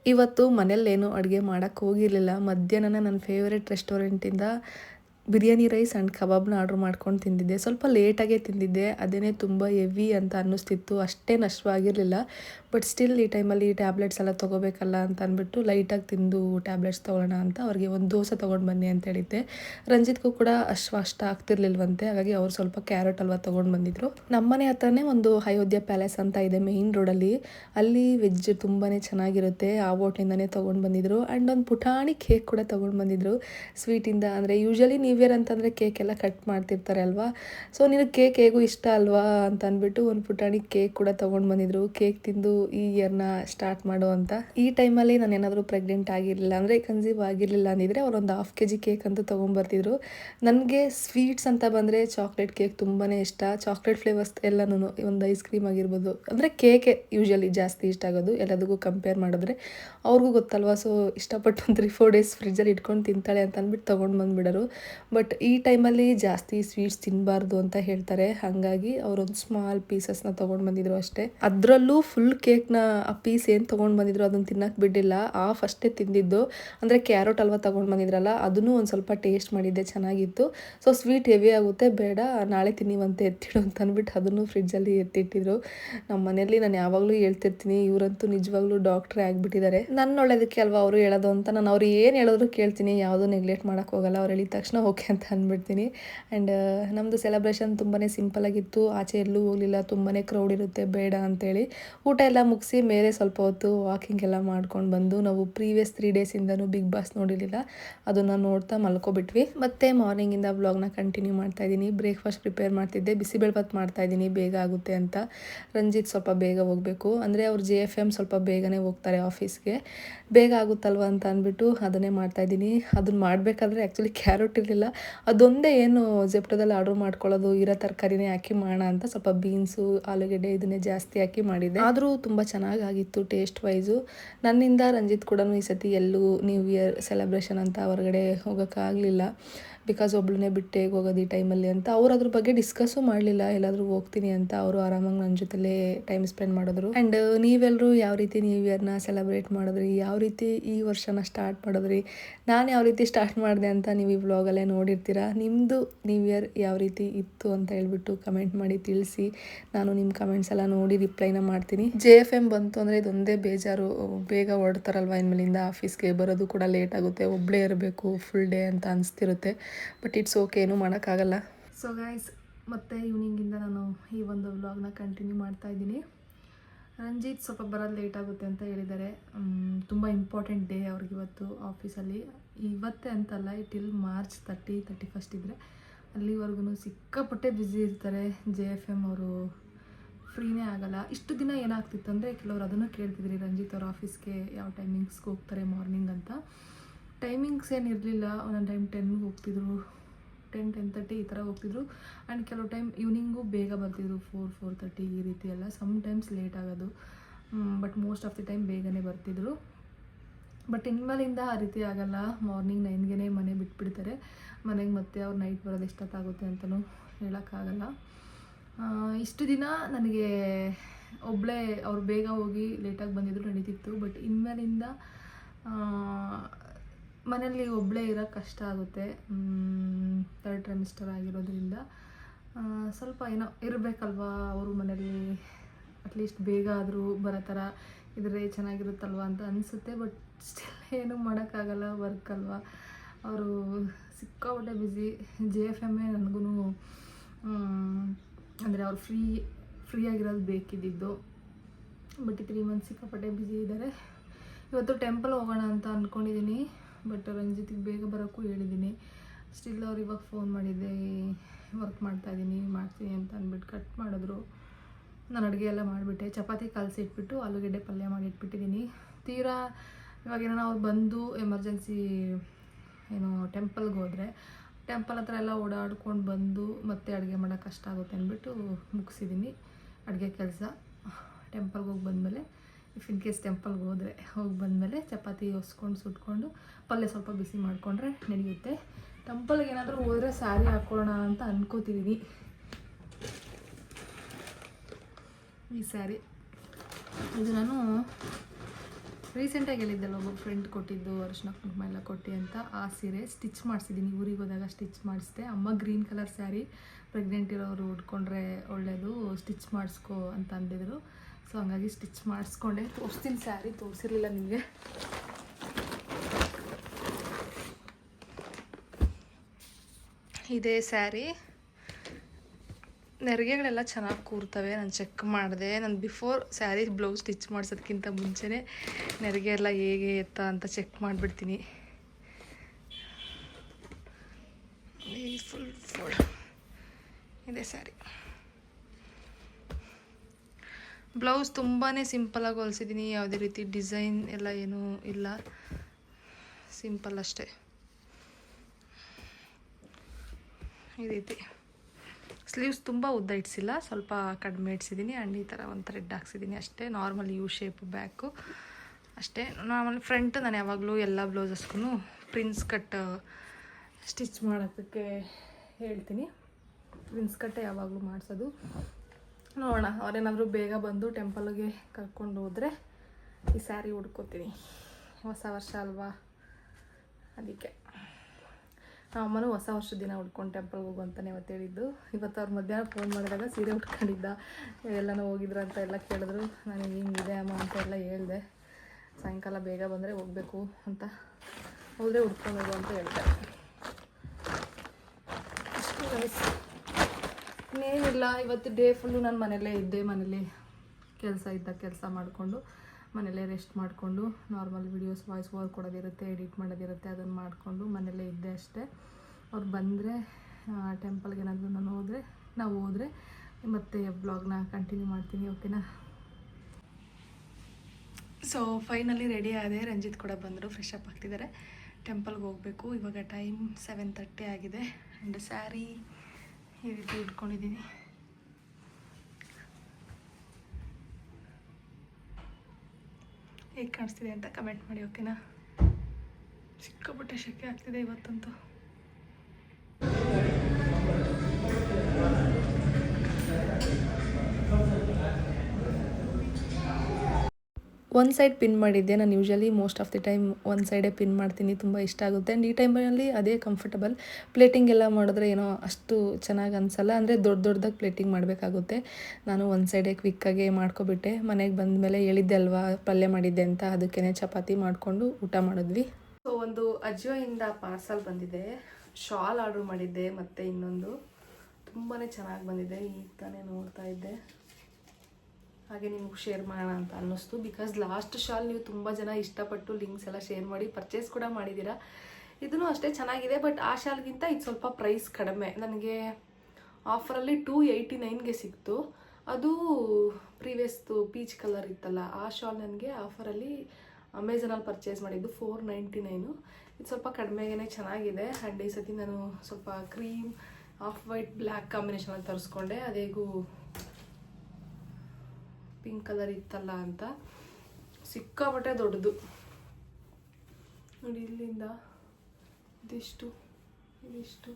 ಇವತ್ತು ಮನೇಲೇನು ಅಡುಗೆ ಮಾಡೋಕ್ಕೆ ಹೋಗಿರಲಿಲ್ಲ. ಮಧ್ಯಾಹ್ನ ನನ್ನ ಫೇವ್ರೆಟ್ ರೆಸ್ಟೋರೆಂಟಿಂದ ಬಿರಿಯಾನಿ ರೈಸ್ ಆ್ಯಂಡ್ ಕಬಾಬ್ನ ಆರ್ಡ್ರ್ ಮಾಡ್ಕೊಂಡು ತಿಂದಿದ್ದೆ. ಸ್ವಲ್ಪ ಲೇಟಾಗೇ ತಿಂದಿದ್ದೆ. ಅದೇನೇ ತುಂಬ ಹೆವಿ ಅಂತ ಅನ್ನಿಸ್ತಿತ್ತು. ಅಷ್ಟೇ ಅಷ್ಟವಾಗಿರಲಿಲ್ಲ ಬಟ್ ಸ್ಟಿಲ್ ಈ ಟೈಮಲ್ಲಿ ಟ್ಯಾಬ್ಲೆಟ್ಸ್ ಎಲ್ಲ ತೊಗೋಬೇಕಲ್ಲ ಅಂತ ಅಂದ್ಬಿಟ್ಟು ಲೈಟಾಗಿ ತಿಂದು ಟ್ಯಾಬ್ಲೆಟ್ಸ್ ತೊಗೊಳ್ಳೋಣ ಅಂತ ಅವ್ರಿಗೆ ಒಂದು ದೋಸೆ ತೊಗೊಂಡು ಬನ್ನಿ ಅಂತ ಹೇಳಿದ್ದೆ. ರಂಜಿತ್ಗೂ ಕೂಡ ಅಷ್ಟು ಅಷ್ಟ ಆಗ್ತಿರ್ಲಿಲ್ವಂತೆ, ಹಾಗಾಗಿ ಅವ್ರು ಸ್ವಲ್ಪ ಕ್ಯಾರೆಟ್ ಹಲ್ವಾ ತೊಗೊಂಡು ಬಂದಿದ್ರು. ನಮ್ಮನೆ ಹತ್ರನೇ ಒಂದು ಅಯೋಧ್ಯ ಪ್ಯಾಲೇಸ್ ಅಂತ ಇದೆ ಮೇಯ್ನ್ ರೋಡಲ್ಲಿ ಅಲ್ಲಿ. ವೆಜ್ ತುಂಬಾ ಚೆನ್ನಾಗಿರುತ್ತೆ, ಆ ಹೋಟ್ಲಿಂದನೇ ತೊಗೊಂಡು ಬಂದಿದ್ರು. ಆ್ಯಂಡ್ ಒಂದು ಪುಟಾಣಿ ಕೇಕ್ ಕೂಡ ತೊಗೊಂಡು ಬಂದಿದ್ರು. ಸ್ವೀಟಿಂದ ಅಂದರೆ ಯೂಶ್ವಲಿ ನ್ಯೂ ಇಯರ್ ಅಂತಂದರೆ ಕೇಕ್ ಎಲ್ಲ ಕಟ್ ಮಾಡ್ತಿರ್ತಾರೆ ಅಲ್ವಾ? ಸೊ ನಿನಗೆ ಕೇಕ್ ಹೇಗೂ ಇಷ್ಟ ಅಲ್ವಾ ಅಂತ ಅಂದ್ಬಿಟ್ಟು ಒಂದು ಪುಟಾಣಿ ಕೇಕ್ ಕೂಡ ತೊಗೊಂಡು ಬಂದಿದ್ರು. ಕೇಕ್ ತಿಂದು ಈ ಇಯರ್ನ ಸ್ಟಾರ್ಟ್ ಮಾಡೋ ಅಂತ. ಈ ಟೈಮಲ್ಲಿ ನಾನು ಏನಾದರೂ ಪ್ರೆಗ್ನೆಂಟ್ ಆಗಿರಲಿಲ್ಲ ಅಂದರೆ ಕನ್ಸೀವ್ ಆಗಿರಲಿಲ್ಲ ಅಂದಿದ್ರೆ ಅವ್ರು ಒಂದು ಹಾಫ್ ಕೆ ಜಿ ಕೇಕ್ ಅಂತ ತೊಗೊಂಬರ್ತಿದ್ರು. ನನಗೆ ಸ್ವೀಟ್ಸ್ ಅಂತ ಬಂದರೆ ಚಾಕ್ಲೇಟ್ ಕೇಕ್ ತುಂಬಾ ಇಷ್ಟ. ಚಾಕ್ಲೇಟ್ ಫ್ಲೇವರ್ಸ್ ಎಲ್ಲನೂ ಒಂದು ಐಸ್ ಕ್ರೀಮ್ ಆಗಿರ್ಬೋದು. ಅಂದರೆ ಕೇಕೆ ಯೂಶಲಿ ಜಾಸ್ತಿ ಇಷ್ಟ ಆಗೋದು. ಎಲ್ಲದಕ್ಕೂ ಕಂಪೇರ್ ಮಾಡಿದ್ರೆ ಅವ್ರಿಗೂ ಗೊತ್ತಲ್ವಾ? ಸೊ ಇಷ್ಟಪಟ್ಟು ಒಂದು ತ್ರೀ ಫೋರ್ ಡೇಸ್ ಫ್ರಿಜ್ಜಲ್ಲಿ ಇಟ್ಕೊಂಡು ತಿಂತಾಳೆ ಅಂತ ಅಂದ್ಬಿಟ್ಟು ತೊಗೊಂಡು ಬಂದುಬಿಡೋರು. ಬಟ್ ಈ ಟೈಮಲ್ಲಿ ಜಾಸ್ತಿ ಸ್ವೀಟ್ಸ್ ತಿನ್ನಬಾರ್ದು ಅಂತ ಹೇಳ್ತಾರೆ. ಹಾಗಾಗಿ ಅವರೊಂದು ಸ್ಮಾಲ್ ಪೀಸಸ್ನ ತೊಗೊಂಡು ಬಂದಿದ್ರು ಅಷ್ಟೇ. ಅದರಲ್ಲೂ ಫುಲ್ ಕೇಕ್ನ ಆ ಪೀಸ್ ಏನು ತೊಗೊಂಡು ಬಂದಿದ್ರು ಅದನ್ನು ತಿನ್ನಕ್ಕೆ ಬಿಡ್ಡಿಲ್ಲ ಆಫ್ ಅಷ್ಟೇ ತಿಂದಿದ್ದು. ಅಂದರೆ ಕ್ಯಾರೋಟ್ ಅಲ್ವಾ ತೊಗೊಂಡು ಬಂದಿದ್ರಲ್ಲ, ಅದನ್ನು ಒಂದು ಸ್ವಲ್ಪ ಟೇಸ್ಟ್ ಮಾಡಿದ್ದೆ, ಚೆನ್ನಾಗಿತ್ತು. ಸೊ ಸ್ವೀಟ್ ಹೆವಿ ಆಗುತ್ತೆ. ಬೇಡ, ನಾಳೆ ತಿನ್ನಿವಂತೆ ಎತ್ತಿಡು ಅಂತ ಅಂದ್ಬಿಟ್ಟು ಅದನ್ನು ಫ್ರಿಜ್ಜಲ್ಲಿ ಎತ್ತಿಟ್ಟಿದ್ರು. ನಮ್ಮ ಮನೆಯಲ್ಲಿ ನಾನು ಯಾವಾಗಲೂ ಹೇಳ್ತಿರ್ತೀನಿ, ಇವರಂತೂ ನಿಜವಾಗ್ಲೂ ಡಾಕ್ಟ್ರೇ ಆಗಿಬಿಟ್ಟಿದ್ದಾರೆ. ನನ್ನ ಒಳ್ಳೇದಕ್ಕೆ ಅಲ್ವಾ ಅವರು ಹೇಳೋದು ಅಂತ. ನಾನು ಅವ್ರು ಏನು ಹೇಳಿದ್ರು ಕೇಳ್ತೀನಿ, ಯಾವುದೂ ನೆಗ್ಲೆಕ್ಟ್ ಮಾಡೋಕೆ ಹೋಗಲ್ಲ, ಅವ್ರು ಹೇಳಿದ ತಕ್ಷಣ ಓಕೆ ಅಂತ ಅಂದ್ಬಿಡ್ತೀನಿ. ಆ್ಯಂಡ್ ನಮ್ಮದು ಸೆಲೆಬ್ರೇಷನ್ ತುಂಬಾ ಸಿಂಪಲಾಗಿತ್ತು ಆಚೆ ಎಲ್ಲೂ ಹೋಗಲಿಲ್ಲ ತುಂಬಾ ಕ್ರೌಡ್ ಇರುತ್ತೆ, ಬೇಡ ಅಂತೇಳಿ. ಊಟ ಎಲ್ಲ ಮುಗಿಸಿ ಮೇಲೆ ಸ್ವಲ್ಪ ಹೊತ್ತು ವಾಕಿಂಗ್ ಎಲ್ಲ ಮಾಡ್ಕೊಂಡು ಬಂದು ನಾವು ಪ್ರೀವಿಯಸ್ ತ್ರೀ ಡೇಸಿಂದನೂ ಬಿಗ್ ಬಾಸ್ ನೋಡಿರಲಿಲ್ಲ. ಅದನ್ನು ನೋಡ್ತಾ ಮಲ್ಕೊಬಿಟ್ವಿ. ಮತ್ತೆ ಮಾರ್ನಿಂಗಿಂದ ಬ್ಲಾಗ್ನ ಕಂಟಿನ್ಯೂ ಮಾಡ್ತಾ ಇದ್ದೀನಿ. ಬ್ರೇಕ್ಫಾಸ್ಟ್ ಪ್ರಿಪೇರ್ ಮಾಡ್ತಿದ್ದೆ. ಬಿಸಿಬೇಳೆಭಾತ್ ಮಾಡ್ತಾ ಇದ್ದೀನಿ. ಬೇಗ ಆಗುತ್ತೆ ಅಂತ. ರಂಜಿತ್ ಸ್ವಲ್ಪ ಬೇಗ ಹೋಗಬೇಕು. ಅಂದರೆ ಅವ್ರು ಜೆ ಎಫ್ ಎಂ ಸ್ವಲ್ಪ ಬೇಗನೆ ಹೋಗ್ತಾರೆ ಆಫೀಸ್ಗೆ ಬೇಗ ಆಗುತ್ತಲ್ವ ಅಂತ ಅಂದ್ಬಿಟ್ಟು ಅದನ್ನೇ ಮಾಡ್ತಾಯಿದ್ದೀನಿ ಅದನ್ನು ಮಾಡಬೇಕಾದ್ರೆ ಆ್ಯಕ್ಚುಲಿ ಕ್ಯಾರೆಟ್ ಇರಲಿಲ್ಲ. ಅದೊಂದೇ ಏನು ಜೆಪ್ಟೋದಲ್ಲಿ ಆರ್ಡರ್ ಮಾಡ್ಕೊಳ್ಳೋದು, ಇರೋ ತರಕಾರಿನೇ ಹಾಕಿ ಮಾಡೋಣ ಅಂತ ಸ್ವಲ್ಪ ಬೀನ್ಸು ಆಲೂಗೆಡ್ಡೆ ಇದನ್ನೇ ಜಾಸ್ತಿ ಹಾಕಿ ಮಾಡಿದ್ದೆ. ಆದರೂ ತುಂಬ ಚೆನ್ನಾಗಾಗಿತ್ತು ಟೇಸ್ಟ್ ವೈಸು ನನ್ನಿಂದ ರಂಜಿತ್ ಕೂಡ ಈ ಸತಿ ಎಲ್ಲೂ ನ್ಯೂ ಇಯರ್ ಸೆಲೆಬ್ರೇಷನ್ ಅಂತ ಹೊರಗಡೆ ಹೋಗೋಕ್ಕಾಗಲಿಲ್ಲ. ಬಿಕಾಸ್ ಒಬ್ಳನ್ನೇ ಬಿಟ್ಟು ಹೇಗೆ ಹೋಗೋದು ಈ ಟೈಮಲ್ಲಿ ಅಂತ ಅವ್ರು ಅದ್ರ ಬಗ್ಗೆ ಡಿಸ್ಕಸ್ಸು ಮಾಡಲಿಲ್ಲ. ಎಲ್ಲಾದರೂ ಹೋಗ್ತೀನಿ ಅಂತ ಅವರು ಆರಾಮಾಗಿ ನನ್ನ ಜೊತೆಲೇ ಟೈಮ್ ಸ್ಪೆಂಡ್ ಮಾಡಿದ್ರು. ಆ್ಯಂಡ್ ನೀವೆಲ್ಲರೂ ಯಾವ ರೀತಿ ನ್ಯೂ ಇಯರ್ನ ಸೆಲೆಬ್ರೇಟ್ ಮಾಡಿದ್ರಿ? ಯಾವ ರೀತಿ ಈ ವರ್ಷನ ಸ್ಟಾರ್ಟ್ ಮಾಡಿದ್ರಿ? ನಾನು ಯಾವ ರೀತಿ ಸ್ಟಾರ್ಟ್ ಮಾಡಿದೆ ಅಂತ ನೀವು ಈ ವ್ಲಾಗಲ್ಲೇ ನೋಡಿರ್ತೀರ? ನಿಮ್ಮದು ನ್ಯೂ ಇಯರ್ ಯಾವ ರೀತಿ ಇತ್ತು ಅಂತ ಹೇಳ್ಬಿಟ್ಟು ಕಮೆಂಟ್ ಮಾಡಿ ತಿಳಿಸಿ. ನಾನು ನಿಮ್ಮ ಕಮೆಂಟ್ಸ್ ಎಲ್ಲ ನೋಡಿ ರಿಪ್ಲೈನ ಮಾಡ್ತೀನಿ. ಜೆ ಎಫ್ ಎಂ ಬಂತು ಅಂದರೆ ಇದೊಂದೇ ಬೇಜಾರು. ಬೇಗ ಹೊರಡ್ತಾರಲ್ವ ಇನ್ಮೇಲಿಂದ? ಆಫೀಸ್ಗೆ ಬರೋದು ಕೂಡ ಲೇಟ್ ಆಗುತ್ತೆ. ಒಬ್ಬಳೇ ಇರಬೇಕು ಫುಲ್ ಡೇ ಅಂತ ಅನಿಸ್ತಿರುತ್ತೆ. ಬಟ್ ಇಟ್ಸ್ ಓಕೆ ಏನೂ ಮಾಡೋಕ್ಕಾಗಲ್ಲ. ಸೊ ಗೈಸ್ ಮತ್ತೆ ಈವ್ನಿಂಗಿಂದ ನಾನು ಈ ಒಂದು ವ್ಲಾಗ್ನ ಕಂಟಿನ್ಯೂ ಮಾಡ್ತಾ ಇದ್ದೀನಿ. ರಂಜಿತ್ ಸ್ವಲ್ಪ ಬರೋದು ಲೇಟ್ ಆಗುತ್ತೆ ಅಂತ ಹೇಳಿದ್ದಾರೆ. ತುಂಬ ಇಂಪಾರ್ಟೆಂಟ್ ಡೇ ಅವ್ರಿಗೆ ಇವತ್ತು ಆಫೀಸಲ್ಲಿ ಇವತ್ತೇ ಅಂತಲ್ಲ till March thirty thirty first ಇದ್ದರೆ ಅಲ್ಲಿವರೆಗೂ ಸಿಕ್ಕಾಪಟ್ಟೆ ಬ್ಯುಸಿ ಇರ್ತಾರೆ. ಜೆ ಎಫ್ ಎಂ ಅವರು ಫ್ರೀನೇ ಆಗಲ್ಲ. ಇಷ್ಟು ದಿನ ಏನಾಗ್ತಿತ್ತು ಅಂದರೆ ಕೆಲವರು ಅದನ್ನು ಕೇಳ್ತಿದ್ರಿ, ರಂಜಿತ್ ಅವ್ರ ಆಫೀಸ್ಗೆ ಯಾವ ಟೈಮಿಂಗ್ಸ್ಗೆ ಹೋಗ್ತಾರೆ ಮಾರ್ನಿಂಗ್ ಅಂತ. ಟೈಮಿಂಗ್ಸ್ ಏನು ಇರಲಿಲ್ಲ. ಒಂದೊಂದು ಟೈಮ್ ಟೆನ್ಗೆ ಹೋಗ್ತಿದ್ರು. ಟೆನ್ ಟೆನ್ ತರ್ಟಿ ಈ ಥರ ಹೋಗ್ತಿದ್ರು. ಆ್ಯಂಡ್ ಕೆಲವು ಟೈಮ್ ಈವ್ನಿಂಗು ಬೇಗ ಬರ್ತಿದ್ರು. ಫೋರ್ ಫೋರ್ ತರ್ಟಿ ಈ ರೀತಿ ಎಲ್ಲ. ಸಮ್ ಟೈಮ್ಸ್ ಲೇಟ್ ಆಗೋದು but most of the time ಬೇಗನೆ ಬರ್ತಿದ್ರು. ಬಟ್ ಇನ್ಮೇಲಿಂದ ಆ ರೀತಿ ಆಗಲ್ಲ. ಮಾರ್ನಿಂಗ್ ನೈನ್ಗೆ ಮನೆ ಬಿಟ್ಬಿಡ್ತಾರೆ. ಮನೆಗೆ ಮತ್ತೆ ಅವ್ರು ನೈಟ್ ಬರೋದು ಎಷ್ಟೊತ್ತಾಗುತ್ತೆ ಅಂತಲೂ ಹೇಳೋಕ್ಕಾಗಲ್ಲ. ಇಷ್ಟು ದಿನ ನನಗೆ ಒಬ್ಬಳೇ ಅವ್ರು ಬೇಗ ಹೋಗಿ ಲೇಟಾಗಿ ಬಂದಿದ್ರು ನಡೀತಿತ್ತು. ಬಟ್ ಇನ್ಮೇಲಿಂದ ಮನೇಲಿ ಒಬ್ಬಳೇ ಇರೋ ಕಷ್ಟ ಆಗುತ್ತೆ. ತರ್ಡ್ ಟ್ರೈಮಿಸ್ಟರ್ ಆಗಿರೋದ್ರಿಂದ. ಸ್ವಲ್ಪ ಏನೋ ಇರಬೇಕಲ್ವಾ ಅವರು ಮನೇಲಿ ಅಟ್ಲೀಸ್ಟ್ ಬೇಗ ಆದರೂ ಬರೋ ಥರ ಇದ್ರೆ ಚೆನ್ನಾಗಿರುತ್ತಲ್ವ ಅಂತ ಅನಿಸುತ್ತೆ ಬಟ್ ಸ್ಟಿಲ್ ಏನೂ ಮಾಡೋಕ್ಕಾಗಲ್ಲ ವರ್ಕ್ ಅಲ್ವಾ? ಅವರು ಸಿಕ್ಕಾಪಟ್ಟೆ ಬ್ಯುಸಿ ಜೆ ಎಫ್ ಎಮ್ಮೆ ನನಗೂ ಅಂದರೆ ಅವ್ರು ಫ್ರೀ ಫ್ರೀ ಆಗಿರೋದು ಬೇಕಿದ್ದಿದ್ದು. ಬಟ್ ತ್ರೀ ಮಂತ್ಸ್ ಸಿಕ್ಕಾಪಟ್ಟೆ ಬ್ಯುಸಿ ಇದ್ದಾರೆ. ಇವತ್ತು ಟೆಂಪಲ್ ಹೋಗೋಣ ಅಂತ ಅಂದ್ಕೊಂಡಿದ್ದೀನಿ ಬಟ್ ರಂಜಿತಿಗೆ ಬೇಗ ಬರೋಕ್ಕೂ ಹೇಳಿದ್ದೀನಿ ಸ್ಟಿಲ್ ಅವ್ರು ಇವಾಗ ಫೋನ್ ಮಾಡಿದ್ದೆ ವರ್ಕ್ ಮಾಡ್ತಾಯಿದ್ದೀನಿ ಮಾಡ್ತೀನಿ ಅಂತ ಅಂದ್ಬಿಟ್ಟು ಕಟ್ ಮಾಡಿದ್ರು. ನಾನು ಅಡುಗೆ ಎಲ್ಲ ಮಾಡಿಬಿಟ್ಟೆ. ಚಪಾತಿ ಕಲಸಿ ಇಟ್ಬಿಟ್ಟು ಆಲೂಗೆಡ್ಡೆ ಪಲ್ಯ ಮಾಡಿ ಇಟ್ಬಿಟ್ಟಿದ್ದೀನಿ ತೀರಾ ಇವಾಗ ಏನೋ ಅವ್ರು ಬಂದು ಎಮರ್ಜೆನ್ಸಿ ಏನು ಟೆಂಪಲ್ಗೆ ಹೋದರೆ ಟೆಂಪಲ್ ಹತ್ರ ಎಲ್ಲ ಓಡಾಡ್ಕೊಂಡು ಬಂದು ಮತ್ತೆ ಅಡುಗೆ ಮಾಡೋಕ್ಕೆ ಕಷ್ಟ ಆಗುತ್ತೆ ಅಂದ್ಬಿಟ್ಟು ಮುಗಿಸಿದ್ದೀನಿ ಅಡುಗೆ ಕೆಲಸ. ಟೆಂಪಲ್ಗೆ ಹೋಗಿ ಬಂದಮೇಲೆ ಇಫ್ ಇನ್ ಕೇಸ್ ಟೆಂಪಲ್ಗೆ ಹೋದರೆ, ಹೋಗಿ ಬಂದಮೇಲೆ ಚಪಾತಿ ಹೊಸ್ಕೊಂಡು ಸುಟ್ಕೊಂಡು ಪಲ್ಯ ಸ್ವಲ್ಪ ಬಿಸಿ ಮಾಡಿಕೊಂಡ್ರೆ ನಡೆಯುತ್ತೆ ಟೆಂಪಲ್ಗೆ ಏನಾದರೂ ಹೋದರೆ ಸ್ಯಾರಿ ಹಾಕ್ಕೊಳ್ಳೋಣ ಅಂತ ಅನ್ಕೋತಿದ್ದೀನಿ ಈ ಸ್ಯಾರಿ ಇದು ನಾನು ರೀಸೆಂಟಾಗಿ ಹೇಳಿದ್ದಲ್ಲ, ಒಬ್ಬ ಫ್ರೆಂಡ್ ಕೊಟ್ಟಿದ್ದು, ಅರಿಶಿನ ಕುಂಕುಮ ಎಲ್ಲ ಕೊಟ್ಟು ಅಂತ. ಆ ಸೀರೆ ಸ್ಟಿಚ್ ಮಾಡಿಸಿದ್ದೀನಿ ಊರಿಗೆ ಹೋದಾಗ ಸ್ಟಿಚ್ ಮಾಡಿಸಿದೆ. ಅಮ್ಮ ಗ್ರೀನ್ ಕಲರ್ ಸ್ಯಾರಿ ಪ್ರೆಗ್ನೆಂಟ್ ಇರೋರು ಉಟ್ಕೊಂಡ್ರೆ ಒಳ್ಳೆಯದು ಸ್ಟಿಚ್ ಮಾಡಿಸ್ಕೊ ಅಂತ ಅಂದಿದ್ರು. ಸೊ ಹಂಗಾಗಿ ಸ್ಟಿಚ್ ಮಾಡಿಸ್ಕೊಂಡೆ. ತೋರಿಸ್ತೀನಿ ಸ್ಯಾರಿ ತೋರಿಸಿರ್ಲಿಲ್ಲ ನಿಮಗೆ. ಇದೇ ಸ್ಯಾರಿ ನೆರಿಗೆಗಳೆಲ್ಲ ಚೆನ್ನಾಗಿ ಕೂರ್ತವೆ. ನಾನು ಚೆಕ್ ಮಾಡಿದೆ. ನಾನು ಬಿಫೋರ್ ಸ್ಯಾರಿ ಬ್ಲೌಸ್ ಸ್ಟಿಚ್ ಮಾಡಿಸೋದಕ್ಕಿಂತ ಮುಂಚೆನೇ ನೆರಿಗೆ ಎಲ್ಲ ಹೇಗೆ ಎತ್ತ ಅಂತ ಚೆಕ್ ಮಾಡಿಬಿಡ್ತೀನಿ. ಫುಲ್ ಫುಲ್ ಇದೆ ಸ್ಯಾರಿ ಬ್ಲೌಸ್ ತುಂಬಾ ಸಿಂಪಲಾಗಿ ಹೊಲಿಸಿದ್ದೀನಿ ಯಾವುದೇ ರೀತಿ ಡಿಸೈನ್ ಎಲ್ಲ ಏನೂ ಇಲ್ಲ. ಸಿಂಪಲ್ ಅಷ್ಟೇ. ಈ ರೀತಿ. ಸ್ಲೀವ್ಸ್ ತುಂಬ ಉದ್ದ ಇಡ್ಸಿಲ್ಲ, ಸ್ವಲ್ಪ ಕಡಿಮೆ ಇಡ್ಸಿದ್ದೀನಿ ಆ್ಯಂಡ್ ಈ ಥರ ಒಂದು ಥ್ರೆಡ್ ಹಾಕ್ಸಿದ್ದೀನಿ ಅಷ್ಟೇ. ನಾರ್ಮಲ್ ಯು ಶೇಪ್ ಬ್ಯಾಕು ಅಷ್ಟೇ. ನಾರ್ಮಲ್ ಫ್ರಂಟ್ ನಾನು ಯಾವಾಗಲೂ ಎಲ್ಲ ಬ್ಲೌಸಸ್ಗೂ ಪ್ರಿನ್ಸ್ ಕಟ್ ಸ್ಟಿಚ್ ಮಾಡೋದಕ್ಕೆ ಹೇಳ್ತೀನಿ. ಪ್ರಿನ್ಸ್ ಕಟ್ಟೆ ಯಾವಾಗಲೂ ಮಾಡಿಸೋದು. ನೋಡೋಣ, ಅವರೇನಾದರೂ ಬೇಗ ಬಂದು ಟೆಂಪಲ್ಗೆ ಕರ್ಕೊಂಡು ಹೋದರೆ ಈ ಸ್ಯಾರಿ ಉಡ್ಕೋತೀನಿ. ಹೊಸ ವರ್ಷ ಅಲ್ವಾ? ಅದಕ್ಕೆ. ನಮ್ಮ ಅಮ್ಮನೂ ಹೊಸ ವರ್ಷದ ದಿನ ಉಟ್ಕೊಂಡು ಟೆಂಪಲ್ಗೆ ಹೋಗು ಅಂತಲೇ ಇವತ್ತು ಹೇಳಿದ್ದು. ಇವತ್ತು ಅವ್ರು ಮಧ್ಯಾಹ್ನ ಫೋನ್ ಮಾಡಿದಾಗ ಸೀರೆ ಉಟ್ಕೊಂಡಿದ್ದ. ಎಲ್ಲನೂ ಹೋಗಿದ್ರು ಅಂತ ಎಲ್ಲ ಕೇಳಿದ್ರು. ನನಗೆ ಹಿಂಗಿದೆ ಅಮ್ಮ ಅಂತ ಎಲ್ಲ ಹೇಳಿದೆ. ಸಾಯಂಕಾಲ ಬೇಗ ಬಂದರೆ ಹೋಗಬೇಕು ಅಂತ. ಹೋದರೆ ಉಟ್ಕೊಂಡು ಹೋಗು ಅಂತ ಹೇಳ್ತಾರೆ. ಇನ್ನೇನಿಲ್ಲ ಇವತ್ತು ಡೇ ಫುಲ್ಲು ನಾನು ಮನೆಯಲ್ಲೇ ಇದ್ದೆ, ಮನೇಲಿ ಕೆಲಸ ಇದ್ದ ಕೆಲಸ ಮಾಡಿಕೊಂಡು, ಮನೇಲೇ ರೆಸ್ಟ್ ಮಾಡಿಕೊಂಡು ನಾರ್ಮಲ್ ವೀಡಿಯೋಸ್ ವಾಯ್ಸ್ ಓವರ್ ಕೊಡೋದಿರುತ್ತೆ ಎಡಿಟ್ ಮಾಡೋದಿರುತ್ತೆ ಅದನ್ನು ಮಾಡಿಕೊಂಡು ಮನೇಲೇ ಇದ್ದೆ ಅಷ್ಟೇ. ಅವ್ರು ಬಂದರೆ ಟೆಂಪಲ್ಗೆ ಏನಾದರೂ ನಾನು ಹೋದರೆ, ನಾವು ಹೋದರೆ, ಮತ್ತೆ ಬ್ಲಾಗ್ನ ಕಂಟಿನ್ಯೂ ಮಾಡ್ತೀನಿ ಓಕೆನಾ ಸೊ ಫೈನಲಿ ರೆಡಿ ಆದೆ, ರಂಜಿತ್ ಕೂಡ ಬಂದರು ಫ್ರೆಶ್ ಅಪ್ ಆಗ್ತಿದ್ದಾರೆ ಟೆಂಪಲ್ಗೆ ಹೋಗಬೇಕು, ಇವಾಗ ಟೈಮ್ ಸೆವೆನ್ ತರ್ಟಿ ಆಗಿದೆ ಆ್ಯಂಡ್ ಸ್ಯಾರಿ ಈ ರೀತಿ ಇಟ್ಕೊಂಡಿದ್ದೀನಿ. ಹೇಗೆ ಕಾಣಿಸ್ತಿದೆ ಅಂತ ಕಮೆಂಟ್ ಮಾಡಿ ಓಕೆನಾ ಸಿಕ್ಕಾಪಟ್ಟೆ ಶೆಕೆ ಆಗ್ತಿದೆ ಇವತ್ತಂತೂ. ಒಂದು ಸೈಡ್ ಪಿನ್ ಮಾಡಿದ್ದೆ. ನಾನು usually most of the time ಒಂದು ಸೈಡೇ ಪಿನ್ ಮಾಡ್ತೀನಿ. ತುಂಬ ಇಷ್ಟ ಆಗುತ್ತೆ. ಆ್ಯಂಡ್ ಈ ಟೈಮಲ್ಲಿ ಅದೇ ಕಂಫರ್ಟಬಲ್ ಪ್ಲೇಟಿಂಗ್ ಎಲ್ಲ ಮಾಡಿದ್ರೆ ಏನೋ ಅಷ್ಟು ಚೆನ್ನಾಗಿ ಅನಿಸಲ್ಲ. ಅಂದರೆ ದೊಡ್ಡ ದೊಡ್ಡದಾಗಿ ಪ್ಲೇಟಿಂಗ್ ಮಾಡಬೇಕಾಗುತ್ತೆ. ನಾನು ಒಂದು ಸೈಡೇ ಕ್ವಿಕ್ಕಾಗೆ ಮಾಡ್ಕೊಬಿಟ್ಟೆ. ಮನೆಗೆ ಬಂದ ಮೇಲೆ ಹೇಳಿದ್ದೆ ಅಲ್ವಾ, ಪಲ್ಯ ಮಾಡಿದ್ದೆ ಅಂತ. ಅದಕ್ಕೇ ಚಪಾತಿ ಮಾಡಿಕೊಂಡು ಊಟ ಮಾಡಿದ್ವಿ. ಸೊ ಒಂದು ಅಜಿಯೋಯಿಂದ ಪಾರ್ಸಲ್ ಬಂದಿದೆ. ಶಾಲ್ ಆರ್ಡ್ರ್ ಮಾಡಿದ್ದೆ. ಮತ್ತು ಇನ್ನೊಂದು. ತುಂಬಾ ಚೆನ್ನಾಗಿ ಬಂದಿದೆ. ಈಗ ತಾನೇ ನೋಡ್ತಾ ಇದ್ದೆ. ಹಾಗೆ ನಿಮ್ಗೆ ಶೇರ್ ಮಾಡೋಣ ಅಂತ ಅನ್ನಿಸ್ತು. ಬಿಕಾಸ್ ಲಾಸ್ಟ್ ಶಾಲ್ ನೀವು ತುಂಬ ಜನ ಇಷ್ಟಪಟ್ಟು ಲಿಂಕ್ಸ್ ಎಲ್ಲ ಶೇರ್ ಮಾಡಿ ಪರ್ಚೇಸ್ ಕೂಡ ಮಾಡಿದ್ದೀರಾ. ಇದೂ ಅಷ್ಟೇ ಚೆನ್ನಾಗಿದೆ ಬಟ್ ಆ ಶಾಲ್ಗಿಂತ ಇದು ಸ್ವಲ್ಪ ಪ್ರೈಸ್ ಕಡಿಮೆ. ನನಗೆ ಆಫರಲ್ಲಿ ಟೂ ಏಯ್ಟಿ ನೈನ್ಗೆ ಸಿಕ್ತು. ಅದು ಪ್ರೀವಿಯಸ್ದು ಪೀಚ್ ಕಲರ್ ಇತ್ತಲ್ಲ, ಆ ಶಾಲ್ ನನಗೆ ಆಫರಲ್ಲಿ ಅಮೆಝಾನಲ್ಲಿ ಪರ್ಚೇಸ್ ಮಾಡಿದ್ದು ಫೋರ್ ನೈಂಟಿ ನೈನು ಇದು ಸ್ವಲ್ಪ ಕಡಿಮೆಗೇ ಚೆನ್ನಾಗಿದೆ. ಈ ಸತಿ ನಾನು ಸ್ವಲ್ಪ ಕ್ರೀಮ್ ಆಫ್ ವೈಟ್ ಬ್ಲ್ಯಾಕ್ ಕಾಂಬಿನೇಷನಲ್ಲಿ ತರಿಸ್ಕೊಂಡೆ. ಅದೇಗೂ ಪಿಂಕ್ ಕಲರ್ ಇತ್ತಲ್ಲ ಅಂತ, ಸಿಕ್ಕಾಪಟ್ಟೆ ದೊಡ್ಡದು. ನೋಡಿ ಇಲ್ಲಿಂದ, ಇದಿಷ್ಟು ಇದಿಷ್ಟು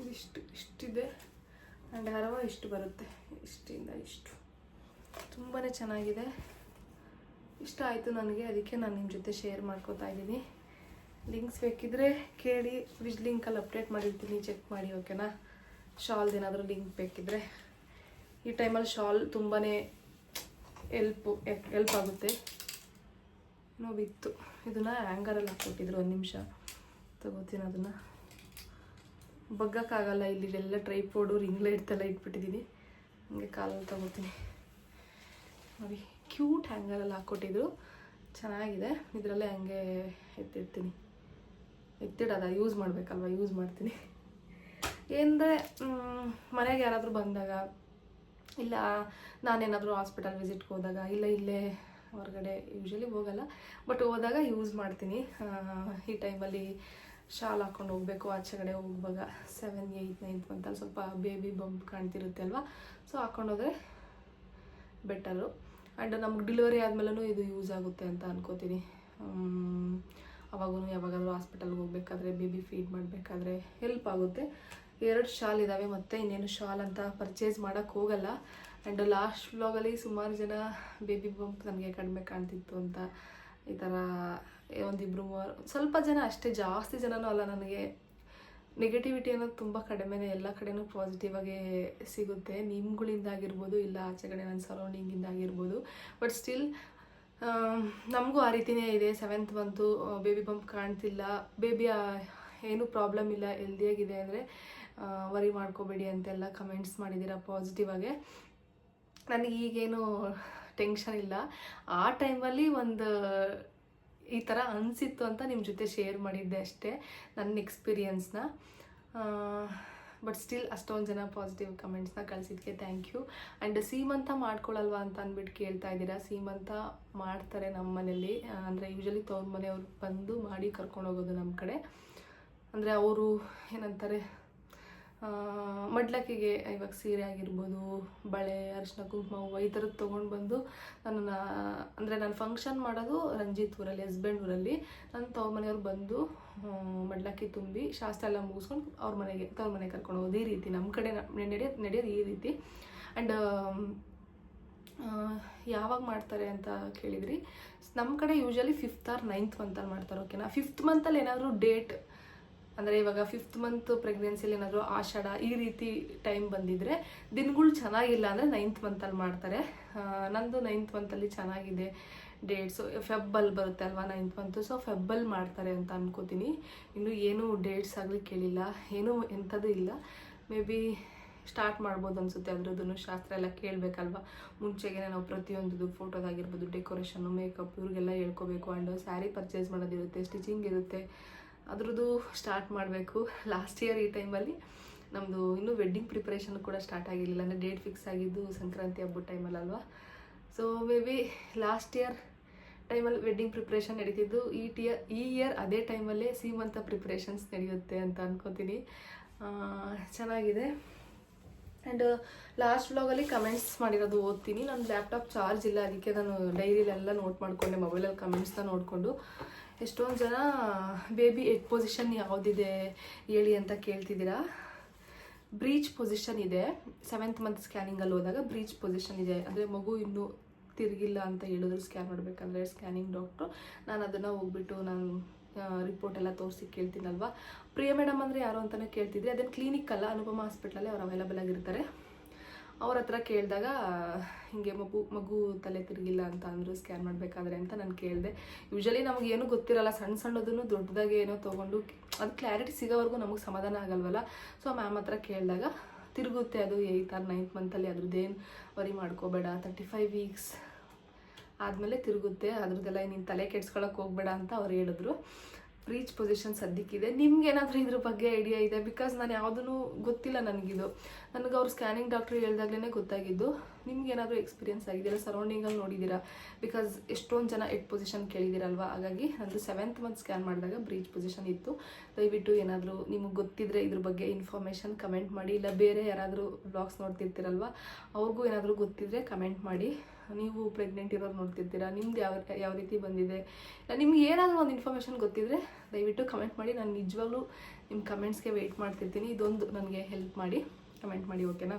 ಇದಿಷ್ಟು, ಇಷ್ಟಿದೆ. ಆ್ಯಂಡ್ ಹರವ ಇಷ್ಟು ಬರುತ್ತೆ, ಇಷ್ಟಿಂದ ಇಷ್ಟು. ತುಂಬಾ ಚೆನ್ನಾಗಿದೆ. ಇಷ್ಟ ಆಯಿತು ನನಗೆ, ಅದಕ್ಕೆ ನಾನು ನಿಮ್ಮ ಜೊತೆ ಶೇರ್ ಮಾಡ್ಕೋತಾ ಇದ್ದೀನಿ. ಲಿಂಕ್ಸ್ ಬೇಕಿದ್ರೆ ಕೇಳಿ ವಿಜ್ ಲಿಂಕಲ್ಲಿ ಅಪ್ಡೇಟ್ ಮಾಡಿರ್ತೀನಿ ಚೆಕ್ ಮಾಡಿ ಓಕೆನಾ ಶಾಲ್ದೇನಾದರೂ ಲಿಂಕ್ ಬೇಕಿದ್ರೆ. ಈ ಟೈಮಲ್ಲಿ ಶಾಲ್ ತುಂಬಾ ಎಲ್ಪು ಎಲ್ಪ್ ಆಗುತ್ತೆ. ನೋವಿತ್ತು. ಇದನ್ನು ಹ್ಯಾಂಗರಲ್ಲಿ ಹಾಕ್ಕೊಟ್ಟಿದ್ರು ಒಂದು ನಿಮಿಷ. ತಗೋತೀನಿ ಅದನ್ನು. ಬಗ್ಗಕ್ಕಾಗಲ್ಲ ಇಲ್ಲಿ ಎಲ್ಲ ಟ್ರೈಪೋಡು ರಿಂಗ್ ಲೈಟ್ ಎಲ್ಲ ಇಟ್ಬಿಟ್ಟಿದ್ದೀನಿ ಹಂಗೆ ಕಾಲಲ್ಲಿ ತಗೋತೀನಿ. ನೋಡಿ ಕ್ಯೂಟ್ ಹ್ಯಾಂಗರಲ್ಲಿ ಹಾಕ್ಕೊಟ್ಟಿದ್ರು. ಚೆನ್ನಾಗಿದೆ. ಇದರಲ್ಲೇ ಹಂಗೆ ಎತ್ತಿಡ್ತೀನಿ. ಎತ್ತಿಡೋದ ಯೂಸ್ ಮಾಡಬೇಕಲ್ವ? ಯೂಸ್ ಮಾಡ್ತೀನಿ. ಏನಂದರೆ ಮನೆಗೆ ಯಾರಾದರೂ ಬಂದಾಗ ಇಲ್ಲ, ನಾನೇನಾದರೂ ಹಾಸ್ಪಿಟಲ್ ವಿಸಿಟ್ಗೆ ಹೋದಾಗ ಇಲ್ಲ, ಇಲ್ಲೇ ಹೊರಗಡೆ ಯೂಶ್ವಲಿ ಹೋಗಲ್ಲ. ಬಟ್ ಹೋದಾಗ ಯೂಸ್ ಮಾಡ್ತೀನಿ. ಈ ಟೈಮಲ್ಲಿ ಶಾಲ್ ಹಾಕ್ಕೊಂಡು ಹೋಗಬೇಕು, ಆಚೆ ಕಡೆ ಹೋಗುವಾಗ ಸೆವೆನ್ ಏಯ್ಟ್ ನೈನ್ತ್ ಮಂತಲ್ಲಿ ಸ್ವಲ್ಪ ಬೇಬಿ ಬಂಪ್ ಕಾಣ್ತಿರುತ್ತೆ ಅಲ್ವಾ? ಸೊ ಹಾಕ್ಕೊಂಡೋದ್ರೆ ಬೆಟರು ಆ್ಯಂಡ್ ನಮ್ಗೆ ಡಿಲಿವರಿ ಆದಮೇಲೂ ಇದು ಯೂಸ್ ಆಗುತ್ತೆ ಅಂತ ಅನ್ಕೋತೀನಿ. ಅವಾಗೂ ಯಾವಾಗಾದರೂ ಹಾಸ್ಪಿಟಲ್ಗೆ ಹೋಗ್ಬೇಕಾದ್ರೆ ಬೇಬಿ ಫೀಡ್ ಮಾಡಬೇಕಾದ್ರೆ ಹೆಲ್ಪ್ ಆಗುತ್ತೆ. ಎರಡು ಶಾಲ್ ಇದ್ದಾವೆ ಮತ್ತೆ ಇನ್ನೇನು ಶಾಲ್ ಅಂತ ಪರ್ಚೇಸ್ ಮಾಡೋಕ್ಕೆ ಹೋಗಲ್ಲ. ಆ್ಯಂಡ್ ಲಾಸ್ಟ್ ವ್ಲಾಗಲ್ಲಿ ಸುಮಾರು ಜನ ಬೇಬಿ ಬಂಪ್ ನನಗೆ ಕಡಿಮೆ ಕಾಣ್ತಿತ್ತು ಅಂತ ಈ ಥರ ಒಂದಿಬ್ಬರು ಸ್ವಲ್ಪ ಜನ ಅಷ್ಟೇ, ಜಾಸ್ತಿ ಜನನೂ ಅಲ್ಲ ನನಗೆ. ನೆಗೆಟಿವಿಟಿ ಅನ್ನೋದು ತುಂಬ ಕಡಿಮೆನೇ, ಎಲ್ಲ ಕಡೆನೂ ಪಾಸಿಟಿವ್ ಆಗಿ ಸಿಗುತ್ತೆ. ನಿಮ್ಗಳಿಂದ ಆಗಿರ್ಬೋದು ಇಲ್ಲ ಆಚೆ ಕಡೆ ನನ್ನ ಸರೌಂಡಿಂಗಿಂದ ಆಗಿರ್ಬೋದು. ಬಟ್ ಸ್ಟಿಲ್ ನಮಗೂ ಆ ರೀತಿನೇ ಇದೆ. ಸೆವೆಂತ್ ಬಂತು ಬೇಬಿ ಬಂಪ್ ಕಾಣ್ತಿಲ್ಲ. ಬೇಬಿ ಏನೂ ಪ್ರಾಬ್ಲಮ್ ಇಲ್ಲ ಹೆಲ್ದಿಯಾಗಿದೆ ಅಂದರೆ ವರಿ ಮಾಡ್ಕೋಬೇಡಿ ಅಂತೆಲ್ಲ ಕಮೆಂಟ್ಸ್ ಮಾಡಿದ್ದೀರಾ ಪಾಸಿಟಿವ್ ಆಗಿ. ನನಗೆ ಈಗೇನು ಟೆನ್ಷನ್ ಇಲ್ಲ. ಆ ಟೈಮಲ್ಲಿ ಒಂದು, ಈ ಥರ ಅನಿಸಿತ್ತು ಅಂತ ನಿಮ್ಮ ಜೊತೆ ಶೇರ್ ಮಾಡಿದ್ದೆ ಅಷ್ಟೇ ನನ್ನ ಎಕ್ಸ್ಪೀರಿಯನ್ಸ್ನ ಬಟ್ ಸ್ಟಿಲ್ ಅಷ್ಟೊಂದು ಜನ ಪಾಸಿಟಿವ್ ಕಮೆಂಟ್ಸ್ನ ಕಳಿಸಿದ್ಕೆ ಥ್ಯಾಂಕ್ ಯು ಆ್ಯಂಡ್ ಸೀಮಂತ ಮಾಡ್ಕೊಳ್ಳಲ್ವಾ ಅಂತ ಅಂದ್ಬಿಟ್ಟು ಕೇಳ್ತಾ ಇದ್ದೀರಾ? ಸೀಮಂತ ಮಾಡ್ತಾರೆ ನಮ್ಮ ಮನೇಲಿ. ಅಂದರೆ ಯೂಶಲಿ ತವ್ರ ಮನೆಯವ್ರು ಬಂದು ಮಾಡಿ ಕರ್ಕೊಂಡು ಹೋಗೋದು ನಮ್ಮ ಕಡೆ. ಅಂದರೆ ಅವರು ಏನಂತಾರೆ ಮಡ್ಲಕ್ಕಿಗೆ ಇವಾಗ ಸೀರೆ ಆಗಿರ್ಬೋದು, ಬಳೆ, ಅರಿಶಿನ ಕುಂಕುಮ ಹೂವು ಈ ಥರದ್ದು ತೊಗೊಂಡು ಬಂದು ನನ್ನ ಅಂದರೆ ನಾನು ಫಂಕ್ಷನ್ ಮಾಡೋದು ರಂಜಿತ್ ಊರಲ್ಲಿ ಹಸ್ಬೆಂಡ್ ಊರಲ್ಲಿ. ನನ್ನ ತವ್ರ ಮನೆಯವ್ರು ಬಂದು ಮಡ್ಲಕ್ಕಿ ತುಂಬಿ ಶಾಸ್ತ್ರ ಎಲ್ಲ ಮುಗಿಸ್ಕೊಂಡು ಅವ್ರ ಮನೆಗೆ, ತವ್ರ ಮನೆಗೆ ಕರ್ಕೊಂಡು ಹೋಗೋದು ಈ ರೀತಿ. ನಮ್ಮ ಕಡೆ ನಡೆಯೋದು ನಡೆಯೋದು ಈ ರೀತಿ. ಆ್ಯಂಡ್ ಯಾವಾಗ ಮಾಡ್ತಾರೆ ಅಂತ ಕೇಳಿದ್ರಿ? ನಮ್ಮ ಕಡೆ ಯೂಶ್ವಲಿ ಫಿಫ್ತ್ ಆರ್ ನೈನ್ತ್ ಮಂತಲ್ಲಿ ಮಾಡ್ತಾರೆ ಓಕೆನಾ ಫಿಫ್ತ್ ಮಂತಲ್ಲಿ ಏನಾದರೂ ಡೇಟ್ ಅಂದರೆ ಇವಾಗ ಫಿಫ್ತ್ ಮಂತ್ ಪ್ರೆಗ್ನೆನ್ಸಿಲಿ ಏನಾದರೂ ಆಷಾಢ ಈ ರೀತಿ ಟೈಮ್ ಬಂದಿದ್ರೆ ದಿನಗಳು ಚೆನ್ನಾಗಿಲ್ಲ ಅಂದರೆ ನೈನ್ತ್ ಮಂತಲ್ಲಿ ಮಾಡ್ತಾರೆ. ನಂದು ನೈನ್ತ್ ಮಂತಲ್ಲಿ ಚೆನ್ನಾಗಿದೆ ಡೇಟ್ಸು ಫೆಬ್ಬಲ್ಲಿ ಬರುತ್ತೆ ಅಲ್ವಾ ನೈನ್ತ್ ಮಂತು ಸೊ ಫೆಬ್ಬಲ್ಲಿ ಮಾಡ್ತಾರೆ ಅಂತ ಅನ್ಕೋತೀನಿ. ಇನ್ನೂ ಏನೂ ಡೇಟ್ಸ್ ಆಗಲಿ ಕೇಳಿಲ್ಲ. ಏನೂ ಎಂಥದ್ದು ಇಲ್ಲ. ಮೇ ಬಿ ಸ್ಟಾರ್ಟ್ ಮಾಡ್ಬೋದು ಅನ್ಸುತ್ತೆ ಅದ್ರದ್ದು ಶಾಸ್ತ್ರ ಎಲ್ಲ ಕೇಳಬೇಕಲ್ವಾ? ಮುಂಚೆಗೆ ನಾವು ಪ್ರತಿಯೊಂದು ಫೋಟೋದಾಗಿರ್ಬೋದು ಡೆಕೋರೇಷನ್ನು ಮೇಕಪ್ ಇವ್ರಿಗೆಲ್ಲ ಹೇಳ್ಕೋಬೇಕು. ಆ್ಯಂಡ್ ಸ್ಯಾರಿ ಪರ್ಚೇಸ್ ಮಾಡೋದಿರುತ್ತೆ ಸ್ಟಿಚಿಂಗ್ ಇರುತ್ತೆ. ಅದ್ರದ್ದು ಸ್ಟಾರ್ಟ್ ಮಾಡಬೇಕು. ಲಾಸ್ಟ್ ಇಯರ್ ಈ ಟೈಮಲ್ಲಿ ನಮ್ಮದು ಇನ್ನೂ ವೆಡ್ಡಿಂಗ್ ಪ್ರಿಪ್ರೇಷನ್ ಕೂಡ ಸ್ಟಾರ್ಟ್ ಆಗಿರಲಿಲ್ಲ. ಅಂದರೆ ಡೇಟ್ ಫಿಕ್ಸ್ ಆಗಿದ್ದು ಸಂಕ್ರಾಂತಿ ಹಬ್ಬದ ಟೈಮಲ್ಲಿ ಅಲ್ವಾ? So may be last year ಟೈಮಲ್ಲಿ ವೆಡ್ಡಿಂಗ್ ಪ್ರಿಪ್ರೇಷನ್ ನಡೀತಿದ್ದು. ಈ ಟಿಯರ್ ಈ ಇಯರ್ ಅದೇ ಟೈಮಲ್ಲೇ ಸೀಮಂತ ಪ್ರಿಪ್ರೇಷನ್ಸ್ ನಡೆಯುತ್ತೆ ಅಂತ ಅನ್ಕೋತೀನಿ. ಚೆನ್ನಾಗಿದೆ. ಆ್ಯಂಡ್ ಲಾಸ್ಟ್ ವ್ಲಾಗಲ್ಲಿ ಕಮೆಂಟ್ಸ್ ಮಾಡಿರೋದು ಓದ್ತೀನಿ. ನನ್ನ ಲ್ಯಾಪ್ಟಾಪ್ ಚಾರ್ಜ್ ಇಲ್ಲ. ಅದಕ್ಕೆ ನಾನು ಡೈರಿಲೆಲ್ಲ ನೋಟ್ ಮಾಡಿಕೊಂಡೆ ಮೊಬೈಲಲ್ಲಿ ಕಮೆಂಟ್ಸ್ನ ನೋಡಿಕೊಂಡು. ಎಷ್ಟೊಂದು ಜನ ಬೇಬಿ ಎಗ್ ಪೊಸಿಷನ್ ಯಾವುದಿದೆ ಹೇಳಿ ಅಂತ ಕೇಳ್ತಿದ್ದೀರಾ? ಬ್ರೀಚ್ ಪೊಸಿಷನ್ ಇದೆ. ಸೆವೆಂತ್ ಮಂತ್ ಸ್ಕ್ಯಾನಿಂಗಲ್ಲಿ ಹೋದಾಗ ಬ್ರೀಚ್ ಪೊಸಿಷನ್ ಇದೆ. ಅಂದರೆ ಮಗು ಇನ್ನೂ ತಿರುಗಿಲ್ಲ ಅಂತ ಹೇಳಿದ್ರು ಸ್ಕ್ಯಾನ್ ಮಾಡಬೇಕಂದ್ರೆ ಸ್ಕ್ಯಾನಿಂಗ್ ಡಾಕ್ಟ್ರು ನಾನು ಅದನ್ನು ಹೋಗ್ಬಿಟ್ಟು ನಾನು ರಿಪೋರ್ಟ್ ಎಲ್ಲ ತೋರಿಸಿ ಕೇಳ್ತೀನಲ್ವಾ? ಪ್ರಿಯ ಮೇಡಮ್ ಅಂದರೆ ಯಾರು ಅಂತಲೇ ಕೇಳ್ತಿದ್ರಿ. ಅದೇನು ಕ್ಲಿನಿಕ್ ಅಲ್ಲ, ಅನುಪಮ ಹಾಸ್ಪಿಟ್ಲಲ್ಲಿ ಅವ್ರು ಅವೈಲಬಲ್ ಆಗಿರ್ತಾರೆ. ಅವ್ರ ಹತ್ರ ಕೇಳಿದಾಗ, ಹಿಂಗೆ ಮಗು ಮಗು ತಲೆ ತಿರುಗಿಲ್ಲ ಅಂತ ಅಂದರು ಸ್ಕ್ಯಾನ್ ಮಾಡಬೇಕಾದ್ರೆ ಅಂತ ನಾನು ಕೇಳಿದೆ. ಯೂಶಲಿ ಏನೂ ಗೊತ್ತಿರಲ್ಲ ಸಣ್ಣ ಸಣ್ಣದನ್ನು ದೊಡ್ಡದಾಗಿ ಏನೋ ತೊಗೊಂಡು ಅದು ಕ್ಲಾರಿಟಿ ಸಿಗೋವರೆಗೂ ನಮಗೆ ಸಮಾಧಾನ ಆಗಲ್ವಲ್ಲ. ಸೊ ಮ್ಯಾಮ್ ಹತ್ರ ಕೇಳಿದಾಗ, ತಿರುಗುತ್ತೆ ಅದು ಏಯ್ತ್ ಆರ್ ನೈನ್ತ್ ಮಂತಲ್ಲಿ ಅದ್ರದ್ದೇನು ವರಿ ಮಾಡ್ಕೋಬೇಡ ತರ್ಟಿ ಫೈವ್ ವೀಕ್ಸ್ ಆದಮೇಲೆ ತಿರುಗುತ್ತೆ, ಅದ್ರದ್ದೆಲ್ಲ ನೀನು ತಲೆ ಕೆಡ್ಸ್ಕೊಳಕ್ಕೆ ಹೋಗ್ಬೇಡ ಅಂತ ಅವ್ರು ಹೇಳಿದ್ರು. ರೀಚ್ ಪೊಸಿಷನ್ ಸದ್ಯಕ್ಕಿದೆ ನಿಮ್ಗೆ ಏನಾದರೂ ಇದ್ರ ಬಗ್ಗೆ ಐಡಿಯಾ ಇದೆ? ಬಿಕಾಸ್ ನಾನು ಯಾವುದೂ ಗೊತ್ತಿಲ್ಲ ನನಗಿದು. ನನಗೆ ಅವ್ರು ಸ್ಕ್ಯಾನಿಂಗ್ ಡಾಕ್ಟರ್ ಹೇಳ್ದಾಗ್ಲೇ ಗೊತ್ತಾಗಿದ್ದು. ನಿಮ್ಗೆ ಏನಾದರೂ ಎಕ್ಸ್ಪೀರಿಯನ್ಸ್ ಆಗಿದ್ದೀರಾ ಸರೌಂಡಿಂಗಲ್ಲಿ ನೋಡಿದ್ದೀರಾ ಬಿಕಾಸ್ ಎಷ್ಟೊಂದು ಜನ ಎಟ್ ಪೊಸಿಷನ್ ಕೇಳಿದ್ದೀರಲ್ವ ಹಾಗಾಗಿ ನಂದು ಸೆವೆಂತ್ ಮಂತ್ ಸ್ಕ್ಯಾನ್ ಮಾಡಿದಾಗ ಬ್ರೀಚ್ ಪೊಸಿಷನ್ ಇತ್ತು. ದಯವಿಟ್ಟು ಏನಾದರೂ ನಿಮಗೆ ಗೊತ್ತಿದ್ರೆ ಇದ್ರ ಬಗ್ಗೆ ಇನ್ಫಾರ್ಮೇಷನ್ ಕಮೆಂಟ್ ಮಾಡಿ. ಇಲ್ಲ ಬೇರೆ ಯಾರಾದರೂ ಬ್ಲಾಗ್ಸ್ ನೋಡ್ತಿರ್ತೀರಲ್ವಾ, ಅವ್ರಿಗೂ ಏನಾದರೂ ಗೊತ್ತಿದ್ರೆ ಕಮೆಂಟ್ ಮಾಡಿ. ನೀವು ಪ್ರೆಗ್ನೆಂಟ್ ಇರೋರು ನೋಡ್ತಿರ್ತೀರಾ? ನಿಮ್ದು ಯಾವ ಯಾವ ರೀತಿ ಬಂದಿದೆ? ನಿಮ್ಗೆ ಏನಾದರೂ ಒಂದು ಇನ್ಫಾರ್ಮೇಷನ್ ಗೊತ್ತಿದ್ರೆ ದಯವಿಟ್ಟು ಕಮೆಂಟ್ ಮಾಡಿ. ನಾನು ನಿಜವಾಗ್ಲೂ ನಿಮ್ಮ ಕಮೆಂಟ್ಸ್ಗೆ ವೆಯ್ಟ್ ಮಾಡ್ತಿರ್ತೀನಿ. ಇದೊಂದು ನನಗೆ ಹೆಲ್ಪ್ ಮಾಡಿ. ಕಮೆಂಟ್ ಮಾಡಿ ಓಕೆನಾ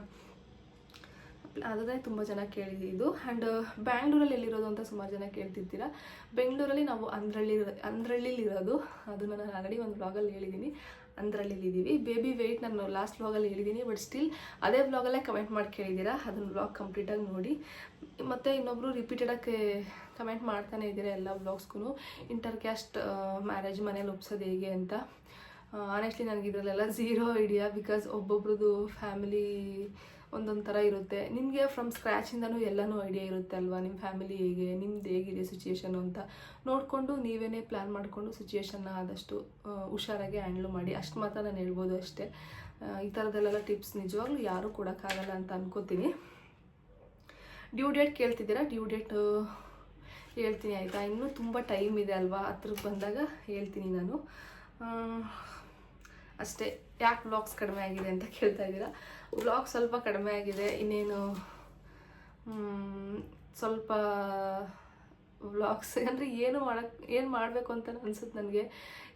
ಅದನ್ನೇ ತುಂಬ ಜನ ಕೇಳಿದ್ದು ಆ್ಯಂಡ್ ಬ್ಯಾಂಗ್ಳೂರಲ್ಲಿ ಎಲ್ಲಿರೋದು ಅಂತ ಸುಮಾರು ಜನ ಕೇಳ್ತಿರ್ತೀರಾ? ಬೆಂಗಳೂರಲ್ಲಿ ನಾವು ಅಂದ್ರಳ್ಳಿ, ಅಂದ್ರಳ್ಳಿಲಿರೋದು. ಅದನ್ನು ನಾನು ಆಲ್ರೆಡಿ ಒಂದು ಬ್ಲಾಗಲ್ಲಿ ಹೇಳಿದ್ದೀನಿ ಅಂದ್ರಳ್ಳಿಲಿ ಇದ್ದೀವಿ ಬೇಬಿ ವೆಯ್ಟ್ ನಾನು ಲಾಸ್ಟ್ ವ್ಲಾಗಲ್ಲಿ ಹೇಳಿದ್ದೀನಿ ಬಟ್ ಸ್ಟಿಲ್ ಅದೇ ವ್ಲಾಗಲ್ಲೇ ಕಮೆಂಟ್ ಮಾಡಿ ಕೇಳಿದ್ದೀರಾ? ಅದನ್ನು ವ್ಲಾಗ್ ಕಂಪ್ಲೀಟಾಗಿ ನೋಡಿ. ಮತ್ತು ಇನ್ನೊಬ್ಬರು ರಿಪೀಟೆಡಾಗಿ ಕಮೆಂಟ್ ಮಾಡ್ತಾನೆ ಇದ್ದೀರಾ ಎಲ್ಲ ವ್ಲಾಗ್ಸ್ಗೂ ಇಂಟರ್ ಕ್ಯಾಸ್ಟ್ ಮ್ಯಾರೇಜ್ ಮನೇಲಿ ಒಪ್ಸೋದು ಹೇಗೆ ಅಂತ. ಆನೆಸ್ಟ್ಲಿ ನನಗೆ ಇದರಲ್ಲೆಲ್ಲ ಝೀರೋ ಐಡಿಯಾ ಬಿಕಾಸ್ ಒಬ್ಬೊಬ್ರದ್ದು ಫ್ಯಾಮಿಲಿ ಒಂದೊಂದು ಥರ ಇರುತ್ತೆ. ನಿಮಗೆ ಫ್ರಮ್ ಸ್ಕ್ರ್ಯಾಚಿಂದನೂ ಎಲ್ಲನೂ ಐಡಿಯಾ ಇರುತ್ತೆ ಅಲ್ವಾ? ನಿಮ್ಮ ಫ್ಯಾಮಿಲಿ ಹೇಗೆ, ನಿಮ್ದು ಹೇಗಿದೆ ಸಿಚುಯೇಷನು ಅಂತ. ನೋಡಿಕೊಂಡು ನೀವೇ ಪ್ಲ್ಯಾನ್ ಮಾಡಿಕೊಂಡು ಸಿಚುಯೇಷನ್ನ ಆದಷ್ಟು ಹುಷಾರಾಗಿ ಹ್ಯಾಂಡ್ಲ್ ಮಾಡಿ. ಅಷ್ಟು ಮಾತ್ರ ನಾನು ಹೇಳ್ಬೋದು ಅಷ್ಟೇ. ಈ ಥರದಲ್ಲೆಲ್ಲ ಟಿಪ್ಸ್ ನಿಜವಾಗ್ಲೂ ಯಾರೂ ಕೊಡೋಕ್ಕಾಗಲ್ಲ ಅಂತ ಅನ್ಕೋತೀನಿ. ಡ್ಯೂ ಡೇಟ್ ಕೇಳ್ತಿದ್ದೀರಾ? ಡ್ಯೂ ಡೇಟ್ ಹೇಳ್ತೀನಿ ಆಯಿತಾ? ಇನ್ನೂ ತುಂಬ ಟೈಮ್ ಇದೆ ಅಲ್ವಾ? ಹತ್ರಕ್ಕೆ ಬಂದಾಗ ಹೇಳ್ತೀನಿ ನಾನು. ಅಷ್ಟೇ. ಯಾಕೆ ಬ್ಲಾಗ್ಸ್ ಕಡಿಮೆ ಆಗಿದೆ ಅಂತ ಕೇಳ್ತಾ ಇದ್ದೀರಾ? ವ್ಲಾಗ್ ಸ್ವಲ್ಪ ಕಡಿಮೆ ಆಗಿದೆ, ಇನ್ನೇನು ಸ್ವಲ್ಪ ವ್ಲಾಗ್ಸ್ ಅಂದರೆ ಏನು ಮಾಡೋಕ್ಕೆ ಏನು ಮಾಡಬೇಕು ಅಂತ ಅನ್ಸುತ್ತೆ ನನಗೆ.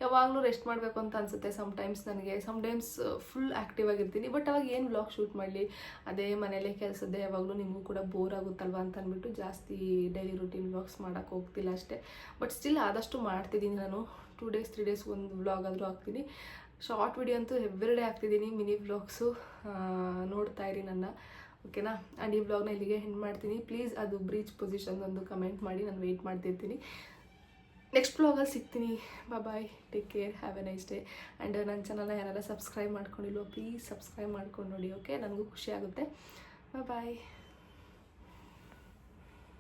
ಯಾವಾಗಲೂ ರೆಸ್ಟ್ ಮಾಡಬೇಕು ಅಂತ ಅನಿಸುತ್ತೆ ಸಮ್ಟೈಮ್ಸ್ ನನಗೆ. ಸಮ್ಟೈಮ್ಸ್ ಫುಲ್ ಆ್ಯಕ್ಟಿವ್ ಆಗಿರ್ತೀನಿ ಬಟ್ ಅವಾಗ ಏನು ವ್ಲಾಗ್ ಶೂಟ್ ಮಾಡಲಿ? ಅದೇ ಮನೆಯಲ್ಲೇ ಕೆಲಸದ್ದೆ, ಯಾವಾಗಲೂ ನಿಮಗೂ ಕೂಡ ಬೋರ್ ಆಗುತ್ತಲ್ವ ಅಂತ ಅಂದ್ಬಿಟ್ಟು ಜಾಸ್ತಿ ಡೈಲಿ ರುಟೀನ್ ವ್ಲಾಗ್ಸ್ ಮಾಡೋಕ್ಕೆ ಹೋಗ್ತಿಲ್ಲ ಅಷ್ಟೇ. ಬಟ್ ಸ್ಟಿಲ್ ಆದಷ್ಟು ಮಾಡ್ತಿದ್ದೀನಿ ನಾನು. ಟೂ ಡೇಸ್ ತ್ರೀ ಡೇಸ್ ಒಂದು ವ್ಲಾಗ್ ಆದರೂ ಹಾಕ್ತೀನಿ. ಶಾರ್ಟ್ ವಿಡಿಯೋ ಅಂತೂ ಡೇ ಹಾಕ್ತಿದ್ದೀನಿ ಮಿನಿ ವ್ಲಾಗ್ಸು ನೋಡ್ತಾ ಇರಿ ನನ್ನ. ಓಕೆನಾ ಆ್ಯಂಡ್ ಈ ವ್ಲಾಗ್ನ ಇಲ್ಲಿಗೆ ಹೆಂಡ್ ಮಾಡ್ತೀನಿ. ಪ್ಲೀಸ್ ಅದು ಬ್ರೀಚ್ ಪೊಸಿಷನ್ ಒಂದು ಕಮೆಂಟ್ ಮಾಡಿ, ನಾನು ವೆಯ್ಟ್ ಮಾಡ್ತಿರ್ತೀನಿ. ನೆಕ್ಸ್ಟ್ ಬ್ಲಾಗಲ್ಲಿ ಸಿಗ್ತೀನಿ. Bye take care have a nice day and ನನ್ನ ಚಾನಲ್ನ ಯಾರೆಲ್ಲ ಸಬ್ಸ್ಕ್ರೈಬ್ ಮಾಡ್ಕೊಂಡಿಲ್ವೋ ಪ್ಲೀಸ್ ಸಬ್ಸ್ಕ್ರೈಬ್ ಮಾಡ್ಕೊಂಡು ನೋಡಿ ಓಕೆ ನನಗೂ ಖುಷಿ ಆಗುತ್ತೆ. ಬಾಯ್